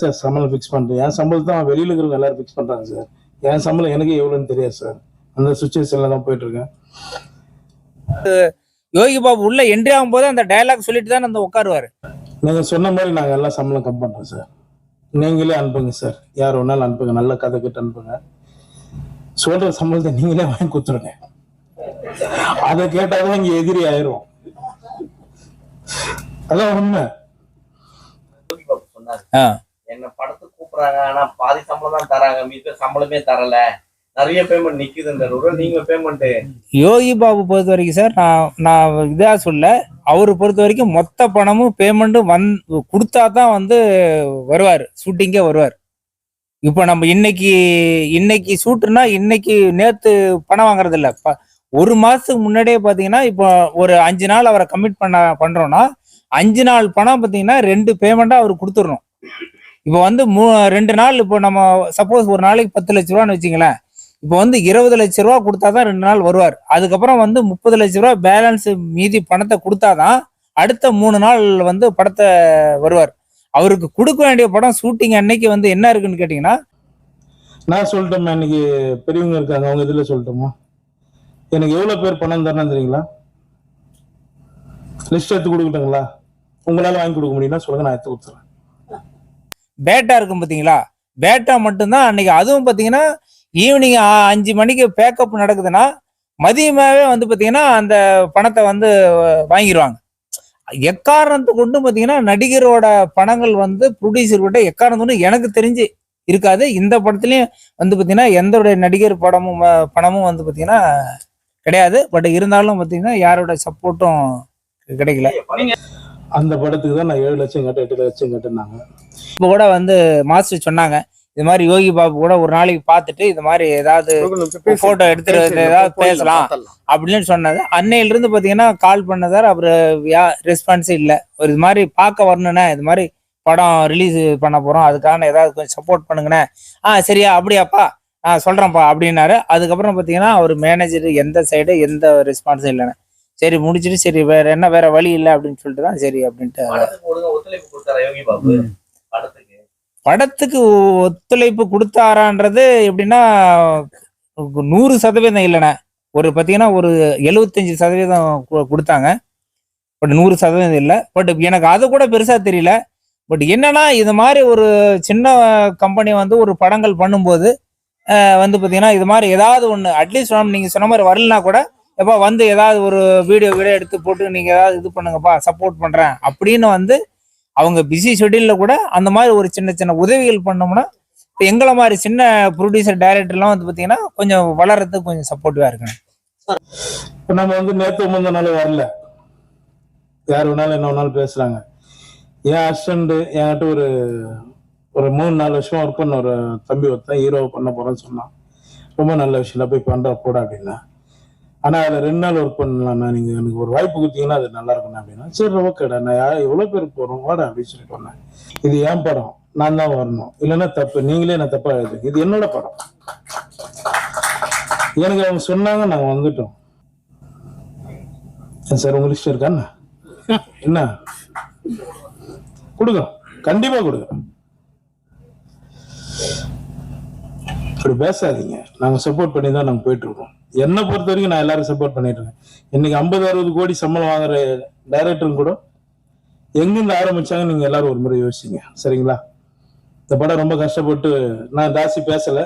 Sir சம்பளம் fix பண்ணுறேன் என் சம்பளத்தை அவன் வெளியில் இருக்கிறவங்க எல்லாரும் ஃபிக்ஸ் பண்ணுறாங்க சார். என் சம்பளம் எனக்கு எவ்வளோன்னு தெரியாது சார். அந்த சுச்சுவேஷனில் தான் போயிட்டு இருக்கேன். யோகி பாபு உள்ள என்ட்ரி ஆகும் போது அந்த டயலாக் சொல்லிட்டு தான் அந்த உட்காருவாரு. நீங்கள் சொன்ன மாதிரி நாங்கள் எல்லாம் சம்பளம் கம் பண்ணுறோம் சார். நீங்களே அனுப்புங்க சார். யார் வேணாலும் அனுப்புங்க. நல்ல கதை கிட்ட அனுப்புங்க. சொல்கிற சம்பளத்தை நீங்களே வாங்கி கொடுத்துருங்க. அதை கேட்டாதான் இங்கே எதிரி ஆயிரும். அதான் உண்மை. என்ன படத்துக்கு கூப்பிடுறாங்க ஆனா பாதி சம்பளம் தான் தராங்க. மீது சம்பளமே தரல. நிறைய பேமெண்ட் நிக்குதுன்ற நீங்க பேமெண்ட் யோகி பாபு பொறுத்த வரைக்கும் சார் நான் நான் இதா சொல்ல அவரை பொறுத்த வரைக்கும் மொத்த பணமும் பேமெண்ட்டும் வந் கொடுத்தா தான் வந்து வருவார். ஷூட்டிங்கே வருவார். இப்போ நம்ம இன்னைக்கு இன்னைக்கு ஷூட்டுனா இன்னைக்கு நேத்து பணம் வாங்குறது இல்லை ப- ஒரு மாசத்துக்கு முன்னாடியே பார்த்தீங்கன்னா இப்போ ஒரு அஞ்சு நாள் அவரை கமிட் பண்ண பண்றோம்னா அஞ்சு நாள் பணம் பார்த்தீங்கன்னா ரெண்டு பேமெண்ட்டாக அவர் கொடுத்துடணும். இப்போ வந்து மூ ரெண்டு நாள் இப்போ நம்ம சப்போஸ் ஒரு நாளைக்கு பத்து லட்ச ரூபான்னு வச்சுங்களேன் இப்போ வந்து இருபது லட்ச ரூபா கொடுத்தா தான் ரெண்டு நாள் வருவார். அதுக்கப்புறம் வந்து முப்பது லட்ச ரூபா பேலன்ஸ் மீதி பணத்தை கொடுத்தாதான் அடுத்த மூணு நாள் வந்து படத்தை வருவார். அவருக்கு கொடுக்க வேண்டிய படம் ஷூட்டிங் அன்னைக்கு வந்து என்ன இருக்குன்னு கேட்டீங்கன்னா நான் சொல்லட்டோமா இன்னைக்கு பெரியவங்க இருக்காங்க அவங்க இதில் சொல்லட்டுமா எனக்கு எவ்வளோ பேர் பணம் தரணும் தெரியுங்களா? லிஸ்ட் எடுத்து கொடுக்கட்டுங்களா? உங்களால் வாங்கி கொடுக்க முடியும்னா சொல்லுங்க நான் எடுத்து கொடுத்துறேன். பேட்டா இருக்கும் பார்த்தீங்களா? பேட்டா மட்டும்தான் அன்னைக்கு. அதுவும் பார்த்தீங்கன்னா ஈவினிங் அஞ்சு மணிக்கு பேக்கப் நடக்குதுன்னா மதியமாகவே வந்து பார்த்தீங்கன்னா அந்த பணத்தை வந்து வாங்கிடுவாங்க எக்காரணத்தை கொண்டு பார்த்தீங்கன்னா நடிகரோட பணங்கள் வந்து ப்ரொடியூசர் கிட்ட எக்காரணத்து கொண்டு எனக்கு தெரிஞ்சு இருக்காது. இந்த படத்துலையும் வந்து பார்த்தீங்கன்னா எந்தோடைய நடிகர் படமும் பணமும் வந்து பார்த்தீங்கன்னா கிடையாது. பட் இருந்தாலும் பார்த்தீங்கன்னா யாரோட சப்போர்ட்டும் கிடைக்கல. அந்த படத்துக்கு தான் நான் ஏழு லட்சம் கட்ட எட்டு லட்சம் கட்டினாங்க இப்போ கூட வந்து மாஸ்டர் சொன்னாங்க இது மாதிரி யோகி பாபு கூட ஒரு நாளைக்கு பார்த்துட்டு இது மாதிரி ஏதாவது போட்டோ எடுத்துட்டு வந்து ஏதாவது பேசலாம் அப்படின்னு சொன்னது அன்னையில இருந்து பாத்தீங்கன்னா கால் பண்ணதார் அவர் ரெஸ்பான்ஸே இல்ல. ஒரு இது மாதிரி பார்க்க வரணுண்ணே இது மாதிரி படம் ரிலீஸ் பண்ண போறோம் அதுக்கான ஏதாவது கொஞ்சம் சப்போர்ட் பண்ணுங்கண்ணே. ஆ சரியா அப்படியாப்பா. ஆ சொல்றேன்ப்பா அப்படின்னாரு. அதுக்கப்புறம் பாத்தீங்கன்னா அவர் மேனேஜர் எந்த சைடு எந்த ரெஸ்பான்ஸும் இல்லைண்ணே சரி முடிச்சிட்டு சரி வேற என்ன வேற வழி இல்லை அப்படின்னு சொல்லிட்டு தான் சரி அப்படின்ட்டு. படத்துக்கு ஒத்துழைப்பு கொடுத்தாரான்றது எப்படின்னா நூறு சதவீதம் இல்லைண்ணே. ஒரு பார்த்தீங்கன்னா ஒரு எழுபத்தஞ்சு சதவீதம் கொடுத்தாங்க. பட் நூறு சதவீதம் இல்லை. பட் எனக்கு அது கூட பெருசா தெரியல. பட் என்னன்னா இது மாதிரி ஒரு சின்ன கம்பெனி வந்து ஒரு படங்கள் பண்ணும்போது வந்து பார்த்தீங்கன்னா இது மாதிரி ஏதாவது ஒன்று அட்லீஸ்ட் நீங்கள் சொன்ன மாதிரி வரலனா கூட எப்போ வந்து ஏதாவது ஒரு வீடியோ வீடியோ எடுத்து போட்டு நீங்கள் ஏதாவது இது பண்ணுங்கப்பா சப்போர்ட் பண்ணுறேன் அப்படின்னு வந்து அவங்க பிஸி ஷெட்யூலில் கூட அந்த மாதிரி ஒரு சின்ன சின்ன உதவிகள் பண்ணோம்னா இப்போ எங்களை மாதிரி சின்ன ப்ரொடியூசர் டைரக்டர்லாம் வந்து பார்த்தீங்கன்னா கொஞ்சம் வளர்றதுக்கு கொஞ்சம் சப்போர்ட்டிவாக இருக்கணும். இப்போ நம்ம வந்து நேற்று முந்த நாள் வரல. யார் வேணாலும் என்ன வேணாலும் பேசுகிறாங்க என் அசிஸ்டண்ட் என்கிட்ட ஒரு ஒரு மூணு நாலு வருஷம் ஒர்க் பண்ண ஒரு தம்பி ஒருத்தன் ஹீரோ பண்ண போகிறேன்னு சொன்னான். ரொம்ப நல்ல விஷயம் போய் பண்ணுற கூட அப்படின்னா. ஆனா அதுல ரெண்டு நாள் ஒர்க் பண்ணலாம்ண்ணா நீங்க எனக்கு ஒரு வாய்ப்பு கொடுத்தீங்கன்னா அது நல்லா இருக்கும் அப்படின்னா சரி ஓகேடா நான் யா- எவ்வளவு பேர் போறோம் வாடா அப்படின்னு சொல்லிட்டு வந்தேன் இது என் படம்? நான் தான் வரணும். இல்லைன்னா தப்பு நீங்களே நான் தப்பா எழுதுங்க இது என்னோட படம். எனக்கு அவங்க சொன்னாங்க நாங்க வந்துட்டோம். சார் உங்க லிஸ்ட் இருக்காண்ணா என்ன? கொடுங்க. கண்டிப்பா கொடுங்க. இப்படி பேசாதீங்க. நாங்கள் சப்போர்ட் பண்ணி தான் நாங்கள் போயிட்டு இருக்கோம். என்னை பொறுத்த வரைக்கும் நான் எல்லாரும் சப்போர்ட் பண்ணிட்டு இருக்கேன். இன்னைக்கு ஐம்பது அறுபது கோடி சம்பளம் வாங்குற டைரக்டரும் கூட எங்கிருந்து ஆரம்பிச்சாங்க நீங்க எல்லாரும் ஒரு முறை யோசிங்க சரிங்களா? இந்த படம் ரொம்ப கஷ்டப்பட்டு நான் ஜாஸ்தி பேசல.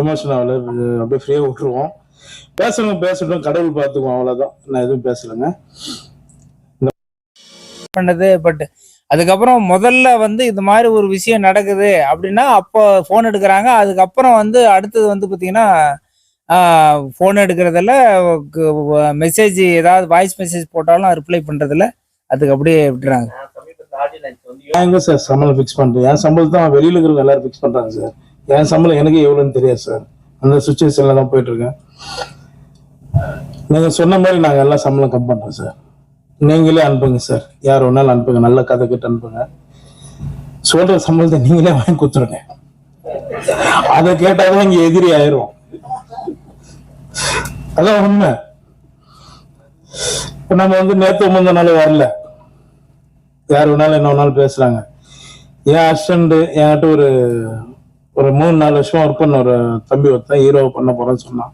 எமோஷன் ஆகல. அப்படியே ஃப்ரீயாக விட்டுருவோம். பேசணும் பேசட்டும் கடவுள் பார்த்துக்குவோம். அவ்வளோதான் நான் எதுவும் பேசலைங்க. பண்ணது பட் அதுக்கப்புறம் முதல்ல வந்து இது மாதிரி ஒரு விஷயம் நடக்குது அப்படின்னா அப்போ ஃபோன் எடுக்கிறாங்க. அதுக்கப்புறம் வந்து அடுத்தது வந்து பார்த்தீங்கன்னா ஃபோன் எடுக்கிறதில்ல மெசேஜ் ஏதாவது வாய்ஸ் மெசேஜ் போட்டாலும் ரிப்ளை பண்ணுறதில்ல அதுக்கு அப்படியே விட்டுறாங்க. எங்க சார் சம்பளம் ஃபிக்ஸ் பண்றேன் என் சம்பளத்தை அவன் வெளியில இருக்கிறவங்க எல்லாரும் ஃபிக்ஸ் பண்றாங்க சார். என் சம்பளம் எனக்கு எவ்வளவுன்னு தெரியாது சார். அந்த சுச்சுவேஷன்ல தான் போயிட்டு இருக்கேன். நீங்க சொன்ன மாதிரி நாங்க எல்லாம் சம்பளம் கம் பண்றோம் சார். நீங்களே அனுப்புங்க சார் யார் வேணாலும் அனுப்புங்க. நல்ல கதை கிட்ட அனுப்புங்க. சொல்ற சம்பளத்தை நீங்களே வாங்கி கொடுத்துருங்க. அதை கேட்டாதான் இங்க எதிரி ஆயிரும். அதான் உண்மை. இப்ப நம்ம வந்து நேத்து முந்த வரல. யார் வேணாலும் என்ன வேணாலும் பேசுறாங்க. என் அசிஸ்டண்ட் என்கிட்ட ஒரு ஒரு மூணு நாலு வருஷம் ஒர்க் பண்ண ஒரு தம்பி ஒருத்தன் ஹீரோ பண்ண போறேன்னு சொன்னான்.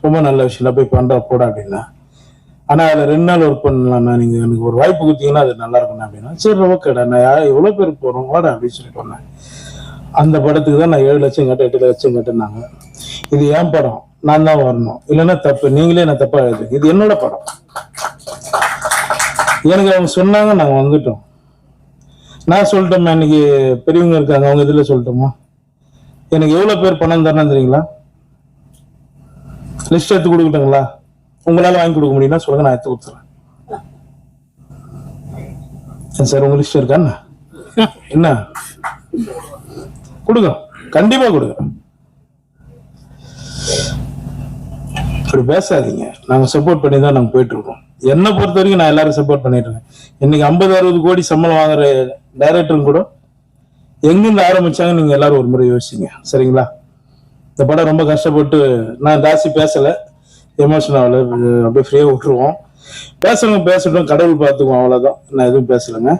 ரொம்ப நல்ல விஷயம் போய் பண்ற போட அப்படின்னா. ஆனா அதுல ரெண்டு நாள் ஒர்க் பண்ணலாம்ண்ணா நீங்க எனக்கு ஒரு வாய்ப்பு கொடுத்தீங்கன்னா அது நல்லா இருக்கும் அப்படின்னா சரி ஓகேடா நான் யா- எவ்வளவு பேர் போறோம் வாடா அப்படின்னு சொல்லி சொன்னேன் அந்த படத்துக்கு தான் நான் ஏழு லட்சம் கட்ட எட்டு லட்சம் கட்டுனாங்க. இது என் படம்? நான் தான் வரணும். இல்லைன்னா தப்பு. நீங்களே என்ன தப்பா எழுது இது என்னோட படம். எனக்கு அவங்க சொன்னாங்க நாங்க வந்துட்டோம். நான் சொல்லிட்டோமா? இன்னைக்கு பெரியவங்க இருக்காங்க அவங்க இதுல சொல்லட்டோமா? எனக்கு எவ்வளவு பேர் பணம் தரணும் தெரியுங்களா? லிஸ்ட் எடுத்து கொடுக்கட்டுங்களா? உங்களால வாங்கி கொடுக்க முடியும்னா சொல்லுங்க நான் எடுத்து கொடுத்துறேன். சார் உங்க லிஸ்ட் இருக்கா என்ன? கொடுங்க. கண்டிப்பா கொடுங்க. அப்படி பேசாதீங்க. நாங்க சப்போர்ட் பண்ணி தான் நாங்க போயிட்டு இருக்கோம். என்னை பொறுத்த வரைக்கும் நான் எல்லாரும் சப்போர்ட் பண்ணிட்டு இருக்கேன். இன்னைக்கு ஐம்பது அறுபது கோடி சம்பளம் வாங்குற டைரக்டரும் கூட எங்கிருந்து ஆரம்பிச்சாங்க நீங்க எல்லாரும் ஒரு முறை யோசிங்க சரிங்களா? இந்த படம் ரொம்ப கஷ்டப்பட்டு நான் ஜாஸ்தி பேசல. எமோஷன் ஆகல அப்படியே ஃப்ரீயாக விட்டுருவோம். பேசணும் பேசட்டும் கடவுள் பார்த்துக்குவோம் அவ்வளோதான் நான் எதுவும் பேசலைங்க.